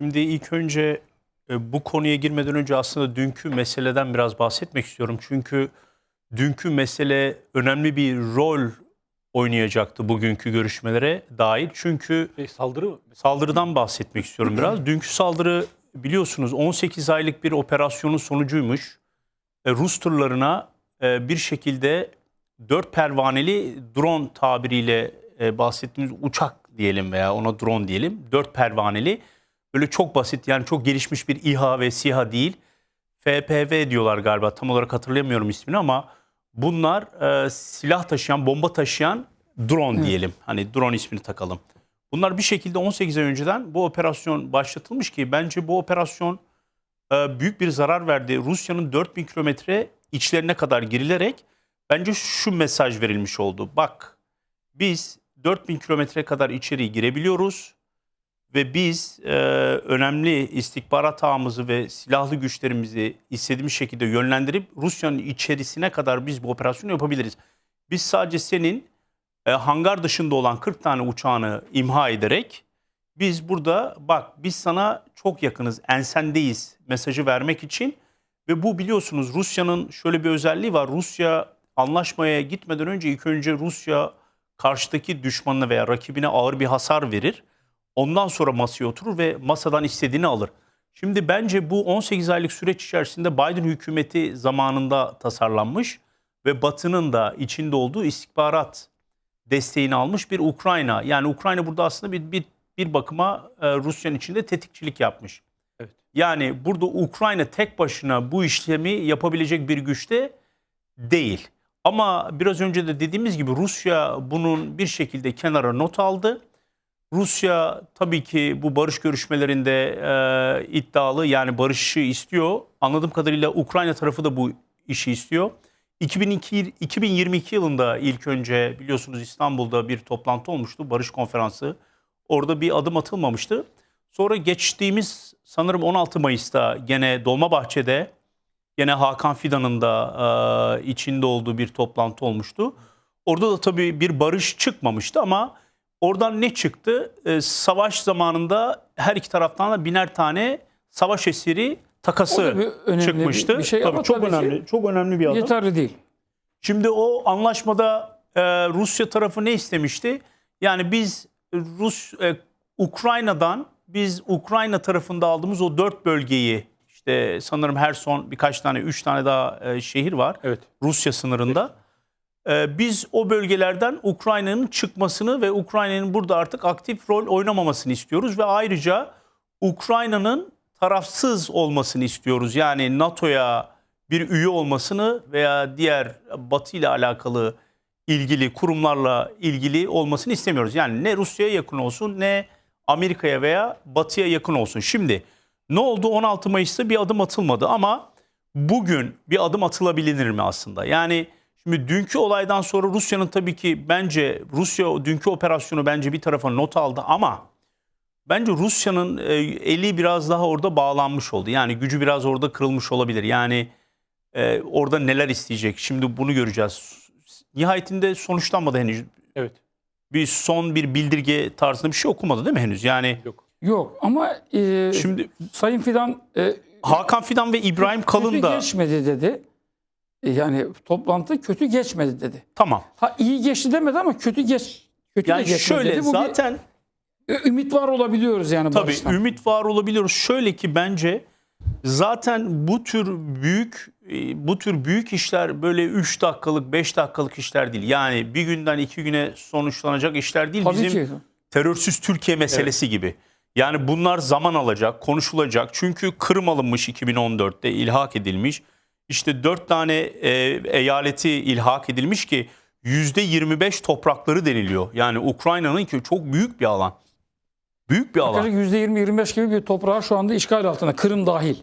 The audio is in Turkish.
Şimdi ilk önce e, bu konuya girmeden önce aslında dünkü meseleden biraz bahsetmek istiyorum. Çünkü dünkü mesele önemli bir rol oynayacaktı bugünkü görüşmelere dair. Çünkü Şey, saldırı mı? saldırıdan bahsetmek istiyorum biraz. Dünkü saldırı biliyorsunuz 18 aylık bir operasyonun sonucuymuş. E, Rus tırlarına e, bir şekilde dört pervaneli drone tabiriyle e, bahsettiğimiz uçak diyelim veya ona drone diyelim. Dört pervaneli böyle çok basit yani çok gelişmiş bir İHA ve SİHA değil. FPV diyorlar galiba tam olarak hatırlayamıyorum ismini ama bunlar e, silah taşıyan, bomba taşıyan drone diyelim. Hani drone ismini takalım. Bunlar bir şekilde 18 ay önceden bu operasyon başlatılmış ki bence bu operasyon e, büyük bir zarar verdi. Rusya'nın 4000 kilometre içlerine kadar girilerek bence şu mesaj verilmiş oldu. Bak biz 4000 kilometre kadar içeri girebiliyoruz ve biz e, önemli istihbarat ağımızı ve silahlı güçlerimizi istediğimiz şekilde yönlendirip Rusya'nın içerisine kadar biz bu operasyonu yapabiliriz. Biz sadece senin e, hangar dışında olan 40 tane uçağını imha ederek biz burada bak biz sana çok yakınız, ensendeyiz mesajı vermek için ve bu biliyorsunuz Rusya'nın şöyle bir özelliği var. Rusya anlaşmaya gitmeden önce ilk önce Rusya karşıdaki düşmanına veya rakibine ağır bir hasar verir. Ondan sonra masaya oturur ve masadan istediğini alır. Şimdi bence bu 18 aylık süreç içerisinde Biden hükümeti zamanında tasarlanmış ve Batı'nın da içinde olduğu istihbarat desteğini almış bir Ukrayna. Yani Ukrayna burada aslında bir bir, bir bakıma e, Rusya'nın içinde tetikçilik yapmış. Evet. Yani burada Ukrayna tek başına bu işlemi yapabilecek bir güçte değil. Ama biraz önce de dediğimiz gibi Rusya bunun bir şekilde kenara not aldı. Rusya tabii ki bu barış görüşmelerinde e, iddialı yani barışı istiyor. Anladığım kadarıyla Ukrayna tarafı da bu işi istiyor. 2002, 2022 yılında ilk önce biliyorsunuz İstanbul'da bir toplantı olmuştu, barış konferansı. Orada bir adım atılmamıştı. Sonra geçtiğimiz sanırım 16 Mayıs'ta gene Dolmabahçe'de gene Hakan Fidan'ın da e, içinde olduğu bir toplantı olmuştu. Orada da tabii bir barış çıkmamıştı ama oradan ne çıktı? E, savaş zamanında her iki taraftan da biner tane savaş esiri O takası da bir önemli bir- çıkmıştı. bir şey tabii ama çok tabii ki önemli, çok önemli bir adım. Yeterli değil. Şimdi o anlaşmada e, Rusya tarafı ne istemişti? Yani biz Rus e, Ukrayna'dan biz Ukrayna tarafında aldığımız o dört bölgeyi işte sanırım her son birkaç tane üç tane daha e, şehir var Evet. Rusya sınırında. E, biz o bölgelerden Ukrayna'nın çıkmasını ve Ukrayna'nın burada artık aktif rol oynamamasını istiyoruz ve ayrıca Ukrayna'nın tarafsız olmasını istiyoruz. Yani NATO'ya bir üye olmasını veya diğer Batı ile alakalı ilgili kurumlarla ilgili olmasını istemiyoruz. Yani ne Rusya'ya yakın olsun ne Amerika'ya veya Batı'ya yakın olsun. Şimdi ne oldu 16 Mayıs'ta bir adım atılmadı ama bugün bir adım atılabilir mi aslında? Yani şimdi dünkü olaydan sonra Rusya'nın tabii ki bence Rusya dünkü operasyonu bence bir tarafa not aldı ama bence Rusya'nın e, eli biraz daha orada bağlanmış oldu. Yani gücü biraz orada kırılmış olabilir. Yani e, orada neler isteyecek? Şimdi bunu göreceğiz. Nihayetinde sonuçlanmadı henüz. Evet. Bir son bir bildirge tarzında bir şey okumadı değil mi henüz? Yani Yok. Yok ama e, şimdi Sayın Fidan e, Hakan Fidan ve İbrahim Kalın da geçmedi dedi. E, yani toplantı kötü geçmedi dedi. tamam. Ha iyi geçti demedi ama kötü geç kötü de Yani geçmedi şöyle dedi. Bu zaten bir, e, ümit var olabiliyoruz yani Tabii barıştan. ümit var olabiliyoruz. Şöyle ki bence zaten bu tür büyük e, bu tür büyük işler böyle 3 dakikalık 5 dakikalık işler değil. Yani bir günden iki güne sonuçlanacak işler değil. Tabii Bizim ki. terörsüz Türkiye meselesi gibi. Yani bunlar zaman alacak, konuşulacak. Çünkü Kırım alınmış 2014'te, ilhak edilmiş. İşte dört tane e, eyaleti ilhak edilmiş ki %25 toprakları deniliyor. Yani Ukrayna'nın ki çok büyük bir alan. Büyük bir alan. Yaklaşık %20-25 gibi bir toprağı şu anda işgal altında. Kırım dahil.